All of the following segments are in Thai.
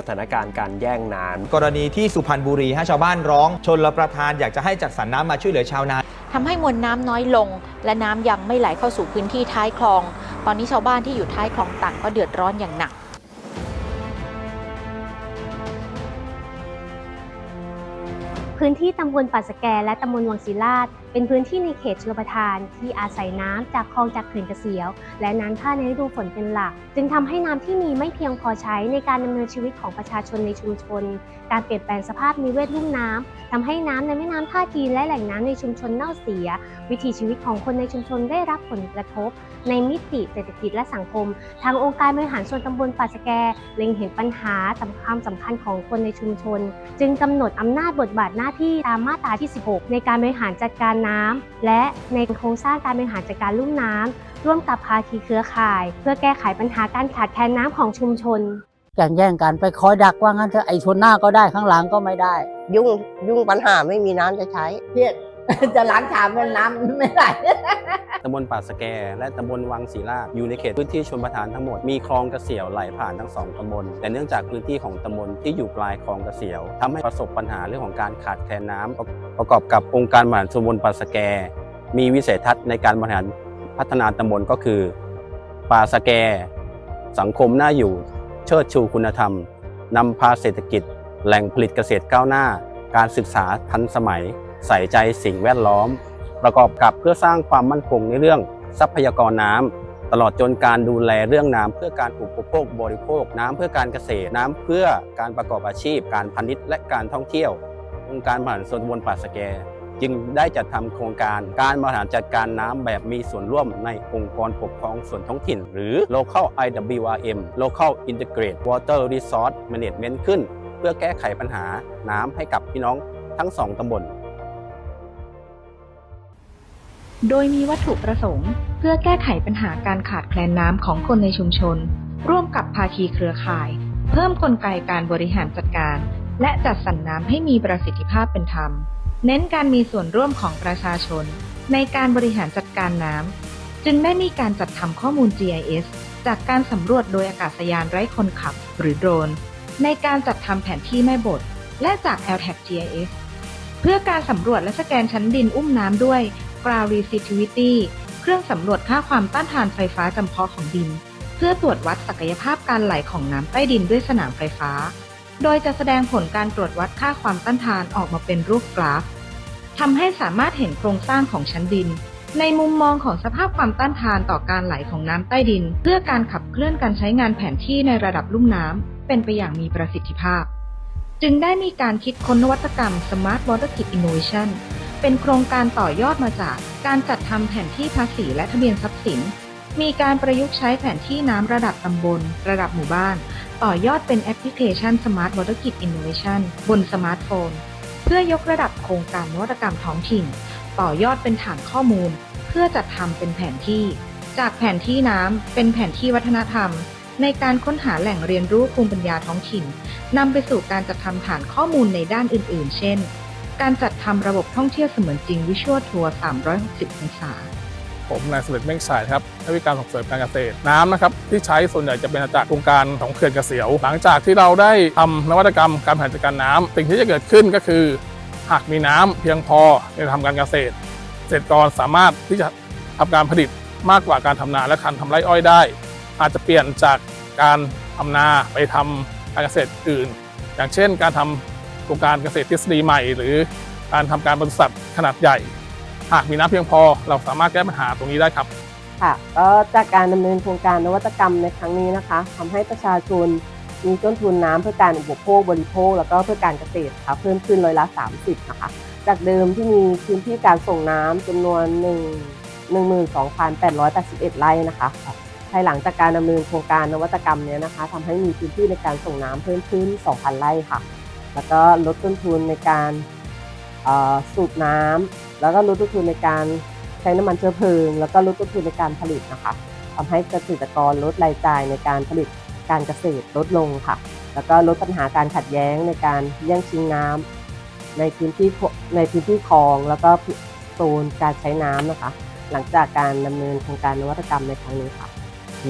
สถานการณ์การแย่งน้ำกรณีที่สุพรรณบุรีฮะชาวบ้านร้อง ชนรประทานอยากจะให้จัดสรรน้ำมาช่วยเหลือชาวนาทำให้มวลน้ำน้อยลง และน้ำยังไม่ไหลเข้าสู่พื้นที่ท้ายคลอง ตอนนี้ชาวบ้านที่อยู่ท้ายคลองต่างก็เดือดร้อนอย่างหนัก พื้นที่ตำบลป่าสแกและตำบลวังศิลาดเป็นพื้นที่ในเขตชลประทานที่อาศัยน้ำจากคลองจากเขื่อนเกษียว และน้ำท่าในฤดูฝนเป็นหลัก จึงทำให้น้ำที่มีไม่เพียงพอใช้ในการดำเนินชีวิตของประชาชนในชุมชน การเปลี่ยนแปลงสภาพนิเวศลุ่มน้ำทำให้น้ำในแม่น้ำท่าจีนและแหล่งน้ำในชุมชนเน่าเสีย วิถีชีวิตของคนในชุมชนได้รับผลกระทบ ในมิติเศรษฐกิจและสังคม ทางองค์การบริหารส่วนตำบลป่าสแกเล็งเห็นปัญหาสำคัญสำคัญของคนในชุมชน จึงกำหนดอำนาจบทบาทหน้าที่ตามมาตราที่ 16 ในการบริหารจัดการน้ำและในโครงสร้างการบริหารจัดการลุ่มน้ำร่วมกับภาคีเครือข่าย เพื่อแก้ไขปัญหาการขาดแคลนน้ำของชุมชนแข่งแย่งกันไปคอยดักว่างั้นเถอะไอ้ชนหน้าก็ได้ข้างหลังก็ไม่ได้ ยุ่งยุ่งปัญหาไม่มีน้ำจะใช้เครียด จะล้างชามเป็นน้ำไม่ได้ตำบลป่าสแก และตำบลวังศรีลาดอยู่ในเขตพื้นที่ชนประทานทั้งหมดมีคลองกระเสียวไหลผ่านทั้งสองตำบลแต่เนื่องจากพื้นที่ของตำบลที่อยู่ปลายคลองกระเสียวทำให้ประสบปัญหาเรื่องของการขาดแคลนน้ำประกอบกับองค์การบริหารส่วนตำบลป่าสแก มีวิสัยทัศน์ในการบริหารพัฒนาตำบลก็คือ ป่าสแก สังคมน่าอยู่ เชิดชูคุณธรรมนำพาเศรษฐกิจ แหล่งผลิตเกษตรก้าวหน้า การศึกษาทันสมัย ใส่ใจสิ่งแวดล้อม ประกอบกับเพื่อสร้างความมั่นคงในเรื่องทรัพยากรน้ำตลอดจนการดูแลเรื่องน้ำเพื่อการอุปโภคบริโภค น้ำเพื่อการเกษตรน้ำเพื่อการประกอบอาชีพ การพาณิชย์และการท่องเที่ยวองค์การบริหารส่วนตำบลป่าสแกจึงได้จัดทำโครงการการบริหารจัดการน้ำแบบมีส่วนร่วมในองค์กรปกครองส่วนท้องถิ่น หรือ local IWRM local integrated water resource management ขึ้น เพื่อแก้ไขปัญหาน้ำให้กับพี่น้องทั้งสองตำบล โดยมีวัตถุประสงค์ เพื่อแก้ไขปัญหาการขาดแคลนน้ำของคนในชุมชน ร่วมกับภาคีเครือข่าย เพิ่มกลไกการบริหารจัดการ และจัดสรรน้ำให้มีประสิทธิภาพเป็นธรรม เน้นการมีส่วนร่วมของประชาชน ในการบริหารจัดการน้ำ จึงได้มีการจัดทำข้อมูล GIS จากการสำรวจโดยอากาศยานไร้คนขับ หรือโดรน ในการจัดทำแผนที่แม่บท และจาก LTAC GIS เพื่อการสำรวจและสแกนชั้นดินอุ้มน้ำด้วย Ground Resistivity เครื่องสำรวจค่าความต้านทานไฟฟ้าจำเพาะของดิน เพื่อตรวจวัดศักยภาพการไหลของน้ำใต้ดินด้วยสนามไฟฟ้า โดยจะแสดงผลการตรวจวัดค่าความต้านทานออกมาเป็นรูปกราฟทำให้สามารถเห็นโครงสร้างของชั้นดิน ในมุมมองของสภาพความต้านทานต่อการไหลของน้ำใต้ดิน เพื่อการขับเคลื่อนการใช้งานแผนที่ในระดับลุ่มน้ำเป็นไปอย่างมีประสิทธิภาพ จึงได้มีการคิดค้นนวัตกรรม Smart Water Kit Innovation เป็นโครงการต่อยอดมาจากการจัดทำแผนที่ภาษีและทะเบียนทรัพย์สิน มีการประยุกต์ใช้แผนที่น้ำระดับตำบล ระดับหมู่บ้าน ต่อยอดเป็นแอปพลิเคชัน Smart Water Kit Innovation บนสมาร์ทโฟน เพื่อยกระดับโครงการนวัตกรรมท้องถิ่น ต่อยอดเป็นฐานข้อมูล เพื่อจัดทำเป็นแผนที่ จากแผนที่น้ำเป็นแผนที่วัฒนธรรม ในการค้นหาแหล่งเรียนรู้ภูมิปัญญาท้องถิ่นนำไปสู่การจัดทำฐานข้อมูลในด้านอื่น ๆ เช่น การจัดทำระบบท่องเที่ยวเสมือนจริงวิชวลทัวร์ 360 องศา ผมนายสมเด็จเม่งสายครับนักวิการส่งเสริมการเกษตรน้ำนะครับที่ใช้ส่วนใหญ่จะเป็นจากโครงการของเขื่อนเกษียว หลังจากที่เราได้ทำนวัตกรรมการบริหารจัดการน้ำสิ่งที่จะเกิดขึ้นก็คือ หากมีน้ำเพียงพอในการทำการเกษตร เกษตรกรสามารถที่จะทำการผลิตมากกว่าการทำนาและการทำไร่อ้อยได้ อาจจะเปลี่ยนจากการทำนาไปทำการเกษตรอื่น อย่างเช่น การทำ รงการเกษตรทฤษฎีใหม่ หรือการทำการบริษัทขนาดใหญ่ หากมีน้ำเพียงพอเราสามารถแก้ปัญหาตรงนี้ได้ครับค่ะก็จากการดำเนินโครงการนวัตกรรมในครั้งนี้นะคะทำให้ประชาชนมีต้นทุนน้ำเพื่อการอุปโภคบริโภค แล้วก็เพื่อการเกษตรค่ะเพิ่มขึ้นร้อยละ 30 นะคะ จากเดิมที่มีพื้นที่การส่งน้ำจำนวน 1 12,881 ไร่นะคะภายหลังจากการดำเนินโครงการนวัตกรรมเนี้ยนะคะทำให้มีพื้นที่ในการส่งน้ำเพิ่มขึ้น 2,000 ไร่ค่ะ แล้วก็ลดต้นทุนในการสูบน้ำแล้วก็ลดต้นทุนในการใช้น้ำมันเชื้อเพลิง แล้วก็ลดต้นทุนในการผลิตนะคะทำให้เกษตรกรลดรายจ่ายในการผลิตการเกษตรลดลงค่ะ แล้วก็ลดปัญหาการขัดแย้งในการแย่งชิงน้ำในพื้นที่ในพื้นที่คลอง แล้วก็โซนการใช้น้ำนะคะ หลังจากการดำเนินโครงการนวัตกรรมในครั้งนี้ค่ะ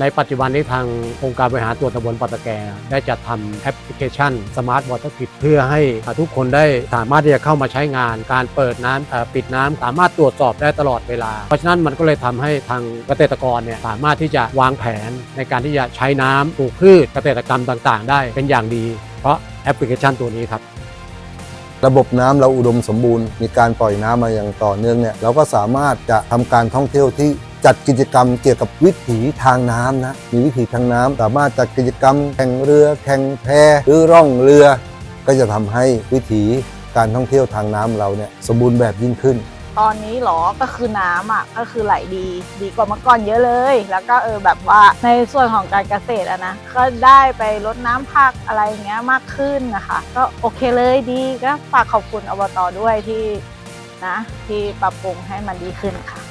ในปัจจุบันนี้ทางองค์การบริหารส่วตำบลปัตตะแกได้จัดทำแอปพลิเคชัน Smart Water Kit เพื่อให้ทุกคนได้สามารถที่จะเข้ามาใช้งาน การเปิดน้ำปิดน้ำสามารถตรวจสอบได้ตลอดเวลา เพราะฉะนั้นมันก็เลยทำให้ทางเกษตรกรเนี่ยสามารถที่จะวางแผนในการที่จะใช้น้ำปลูกพืชเกษตรกรรมต่างๆ ได้เป็นอย่างดี เพราะแอปพลิเคชันตัวนี้ครับระบบน้ำเราอุดมสมบูรณ์ มีการปล่อยน้ำมาอย่างต่อเนื่องเนี่ยเราก็สามารถจะทำการท่องเที่ยวที่ จัดกิจกรรมเกี่ยวกับวิถีทางน้ำนะมีวิถีทางน้ำสามารถจัดกิจกรรมแข่งเรือแข่งแพหรือร่องเรือ ก็จะทำให้วิถีการท่องเที่ยวทางน้ำเราเนี่ยสมบูรณ์แบบยิ่งขึ้น ตอนนี้หรอก็คือน้ำอะก็คือไหลดีดีกว่าเมื่อก่อนเยอะเลย แล้วก็เออแบบว่าในส่วนของการเกษตรอะนะก็ได้ไปลดน้ำผักอะไรอย่างเงี้ยมากขึ้นนะคะ ก็โอเคเลยดีก็ฝากขอบคุณอบตด้วยที่นะที่ปรับปรุงให้มันดีขึ้นค่ะ